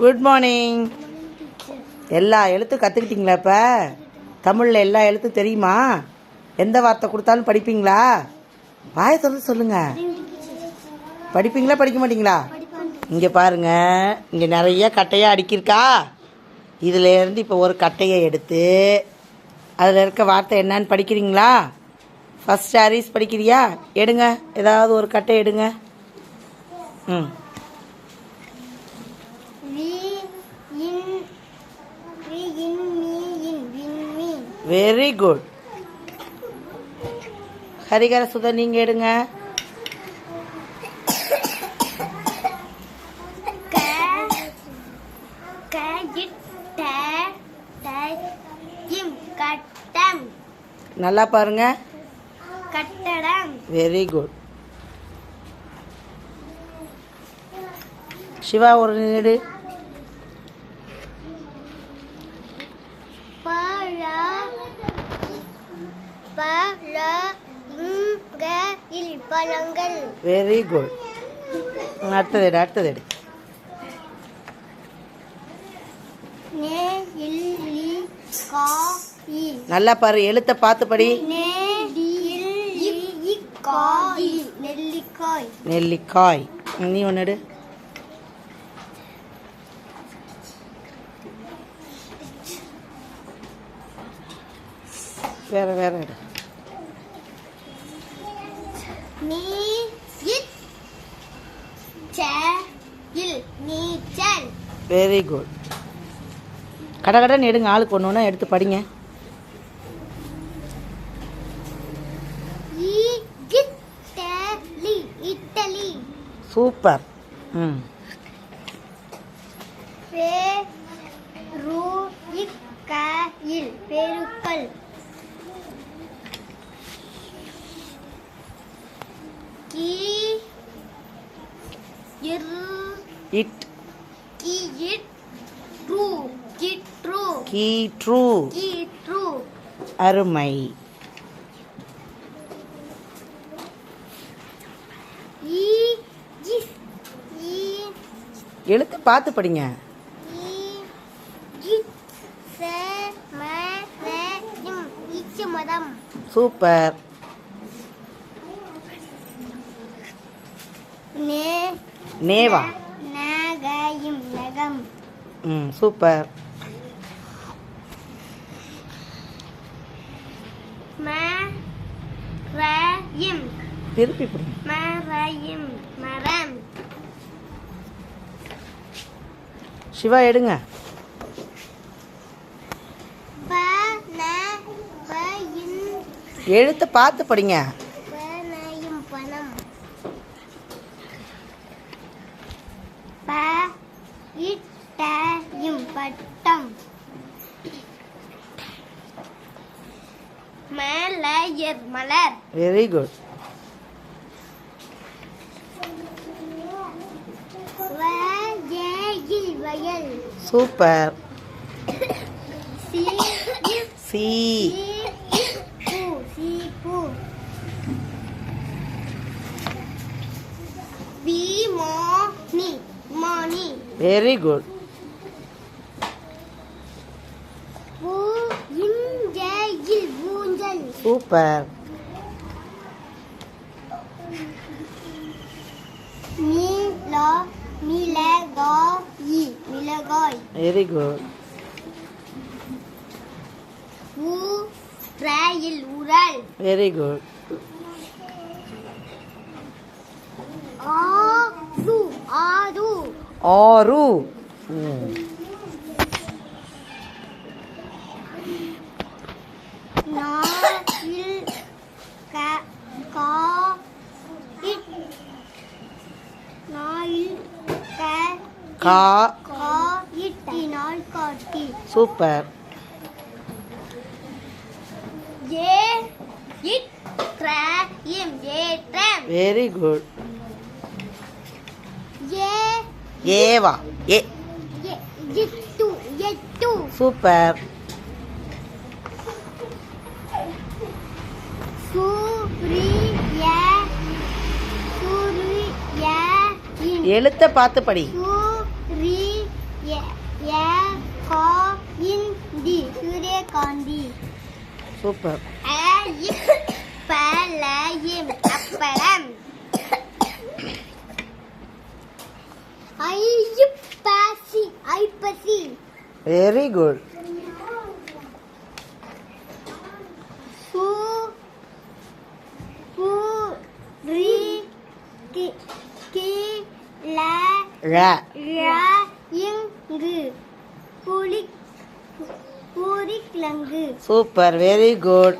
Good morning எல்லா எழுத்தும் கற்றுக்கிட்டீங்களா இப்போ? தமிழில் எல்லா எழுத்தும் தெரியுமா? எந்த வார்த்தை கொடுத்தாலும் படிப்பீங்களா? வாய திறந்து சொல்லுங்கள் படிப்பீங்களா படிக்க மாட்டீங்களா? இங்கே பாருங்கள் இங்கே நிறைய கட்டையாக அடுக்கியிருக்கா. இதுலேருந்து இப்போ ஒரு கட்டையை எடுத்து அதில் இருக்க வார்த்தை என்னன்னு படிக்கிறீங்களா? ஃபஸ்ட் ஹாரிஸ் படிக்கிறியா? எடுங்க ஏதாவது ஒரு கட்டை எடுங்க. ம். வெரி குட் ஹரிகர சுதா நீங்கள் எடுங்க. நல்லா பாருங்க. கட்டடம் வெரி குட் சிவா ஒரு நிமிடு பழ பழ இங்க இல் பழங்கள். வெரி குட் அடுத்தது எடு அடுத்தது எடு நல்லா பாரு எழுத்தை பார்த்து படி. நெல்லிக்காய். நெல்லிக்காய். நீ ஒன்று எடு. வேற வேற எடு. நீச்சல். வெரி குட் கடகடன்னு எடுங்க ஆளுக்கு ஒன்று ஒன்றா எடுத்து படிங்க. சூப்பர் ம். பெருக்கல் கி இர் இட் கி இட் ட்ரூ கிட்ரு கீ ட்ரூ கிட்ரு அருமை. ஈ இஸ் ஈ எழுத்து பார்த்து படிங்க. மதம். சூப்பர். நேவா. நகையும் நகம் ம் சூப்பர். ம ரயும். திருப்பி மரயும் மரம். சிவா எடுங்க. எழுத்தை பார்த்து படிங்க. மலையர் மலர் வெரி குட் வயல் வயல் சூப்பர் சி சி பூ சீப்பு விமோனி மோனி வெரி குட் Super நீல மிளகாய் மிளகாய் வெரி குட் ஊ ரயில் உரல் வெரி குட் ஆறு ஆறு ஆறு ம் க இட் நாயில் க கா இட்டினால் காட்டி சூப்பர் ஏ இட் கிராயம் ஏற்றம் வெரி குட் ஏ ஏவா ஏ எ இட்டு எட்டு சூப்பர் எழுத்தை பார்த்து படி சூப்பர். அப்பளம் ஐ இப் பசி ஐப்பசி. வெரி குட் ழ இங்கு புலி பூரிக்கிழங்கு. Super very good